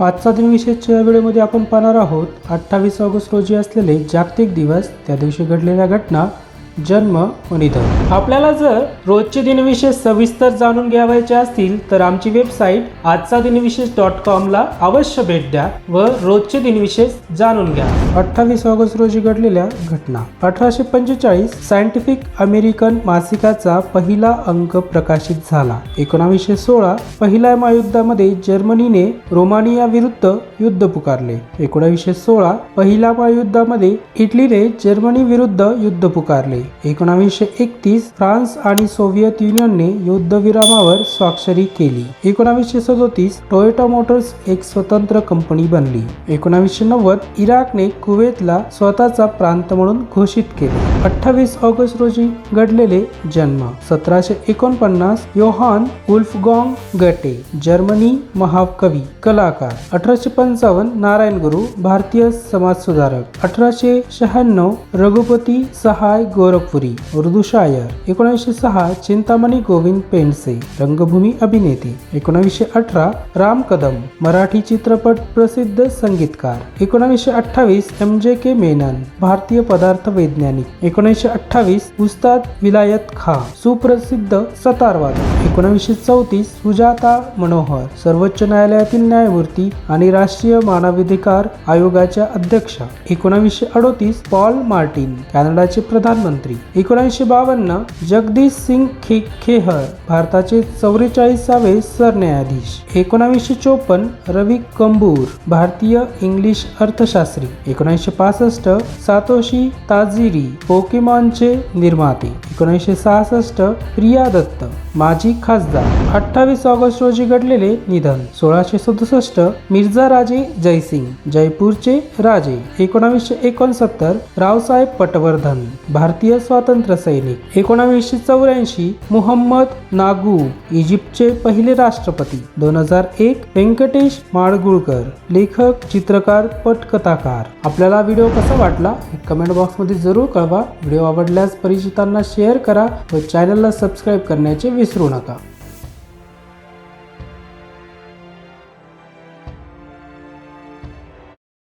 आजचा दिनविशेषच्या वेळेमध्ये आपण पाहणार आहोत अठ्ठावीस ऑगस्ट रोजी असलेले जागतिक दिवस त्या दिवशी घडलेल्या घटना जन्म व निधन आपल्याला जर रोजचे दिनविशेष सविस्तर जाणून घ्यावायचे असतील तर आमची वेबसाईट आजचा दिनविशेष डॉट कॉमला अवश्य भेट द्या व रोजचे दिनविशेष जाणून घ्या. अठ्ठावीस ऑगस्ट रोजी घडलेल्या घटना. अठराशे पंचेचाळीस सायंटिफिक अमेरिकन मासिकाचा पहिला अंक प्रकाशित झाला. एकोणावीसशे सोळा पहिल्या महायुद्धामध्ये जर्मनीने रोमानिया विरुद्ध युद्ध पुकारले. एकोणावीसशे सोळा पहिल्या महायुद्धामध्ये इटलीने जर्मनी विरुद्ध युद्ध पुकारले. एकोणावीसशे एकतीस फ्रान्स आणि सोव्हिएत युनियनने युद्धविरामावर स्वाक्षरी केली. एकोणावीसशे सदोतीस टोयोटा मोटर्स एक स्वतंत्र कंपनी बनली. एकोणावीसशे नव्वद इराकने कुवेतला स्वतःचा प्रांत म्हणून घोषित केले. अठ्ठावीस ऑगस्ट रोजी घडलेले जन्म. सतराशे एकोणपन्नास योहान उल्फगॉंग गटे जर्मनी महाकवी कलाकार. अठराशे पंचावन्न नारायण गुरु भारतीय समाजसुधारक. अठराशे शहाण्णव रघुपती सहाय गोरखपुरी उर्दू शायर एकोणीसशे सहा चिंतामणी गोविंद पेंडसे रंगभूमी अभिनेते एकोणावीसशे अठरा राम कदम मराठी चित्रपट प्रसिद्ध संगीतकार एकोणावीसशे अठ्ठावीस एम जे के मेनन भारतीय पदार्थ वैज्ञानिक एकोणीसशे अठ्ठावीस उस्ताद विलायत खा सुप्रसिद्ध सतारवादक एकोणावीसशे चौतीस सुजाता मनोहर सर्वोच्च न्यायालयातील न्यायमूर्ती आणि राष्ट्रीय मानवाधिकार आयोगाच्या अध्यक्षा एकोणावीसशे अडोतीस पॉल मार्टिन कॅनडाचे प्रधानमंत्री. एकोणीसशे बावन्न जगदीश सिंग खे खेहर भारताचे चौवेचाळीसावे सरन्यायाधीश. एकोणावीसशे चोपन्न रवी कंबूर भारतीय इंग्लिश अर्थशास्त्री. एकोणीसशे पासष्ट सातोशी ताजिरी पोकेमॉनचे निर्माते. एकोणीसशे सहासष्ट प्रिया दत्त माजी खासदार. अठ्ठावीस ऑगस्ट रोजी घडलेले निधन. सोळाशे सदुसष्ट मिर्झा राजे जयसिंग जयपूरचे राजे. एकोणावीसशे एकोणसत्तर रावसाहेब पटवर्धन भारतीय स्वातंत्र्य सैनिक. एकोणावीसशे चौऱ्याऐंशी मुहम्मद नागू इजिप्तचे पहिले राष्ट्रपती. दोन हजार एक व्यंकटेश माडगुळकर लेखक चित्रकार पटकथाकार. आपल्याला व्हिडिओ कसा वाटला हे कमेंट बॉक्समध्ये जरूर कळवा. व्हिडिओ आवडल्यास परिचितांना शेअर करा व चॅनलला सबस्क्राईब करण्याचे विसरू नका.